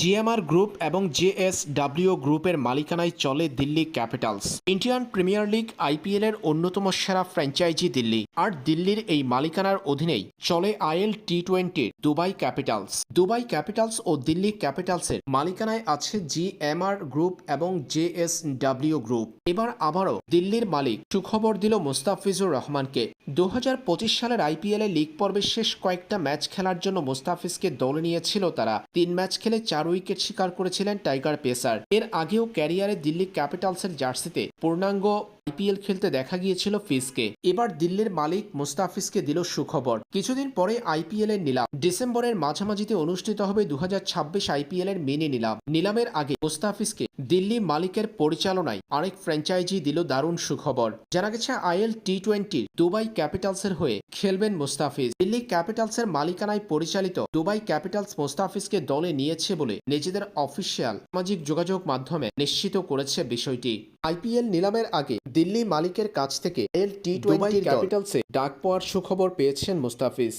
GMR group এবং JSW গ্রুপের মালিকানায় চলে Delhi Capitals. Indian Premier League IPL এর অন্যতম সেরা ফ্র্যাঞ্চাইজি দিল্লি। আর দিল্লির এই মালিকানার অধীনেই চলে আইএল টি টোয়েন্টির দুবাই ক্যাপিটালস। দুবাই ক্যাপিটালস ও দিল্লি ক্যাপিটালসের মালিকানায় আছে জিএমআর গ্রুপ এবং জেএসডব্লিউ গ্রুপ। এবার আবারও দিল্লির মালিক সুখবর দিল মোস্তাফিজুর রহমানকে। দু হাজার পঁচিশ সালের আইপিএল লিগ পর্বের শেষ কয়েকটা ম্যাচ খেলার জন্য মোস্তাফিজকে দলে নিয়েছিল তারা। তিন ম্যাচ খেলে চার উইকেট শিকার করেছিলেন টাইগার পেসার। এর আগেও ক্যারিয়ারে দিল্লি ক্যাপিটালসের জার্সিতে পূর্ণাঙ্গ আইপিএল খেলতে দেখা গিয়েছিল ফিজকে। এবার দিল্লির মালিক মুস্তাফিজকে দিল সুখবর। কিছুদিন পরে আইপিএল এর নিলাম। ডিসেম্বরের মাঝামাঝিতে অনুষ্ঠিত হবে দুহাজার ছাব্বিশ আইপিএল এর মিনি নিলাম। নিলামের আগে মুস্তাফিজকে দিল্লি মালিকের পরিচালনায় আরেক ফ্র্যাঞ্চাইজি দিল দারুণ সুখবর। জানা গেছে, আইএল টি টোয়েন্টির দুবাই ক্যাপিটালসের হয়ে খেলবেন মুস্তাফিজ। দিল্লি ক্যাপিটালসের মালিকানায় পরিচালিত দুবাই ক্যাপিটালস মুস্তাফিজকে দলে নিয়েছে বলে নিজেদের অফিসিয়াল সামাজিক যোগাযোগ মাধ্যমে নিশ্চিত করেছে বিষয়টি। আইপিএল নিলামের আগে দিল্লি মালিকের কাছ থেকে এল টি টোয়েন্টি ক্যাপিটালসে ডাক পাওয়ার সুখবর পেয়েছেন মুস্তাফিজ।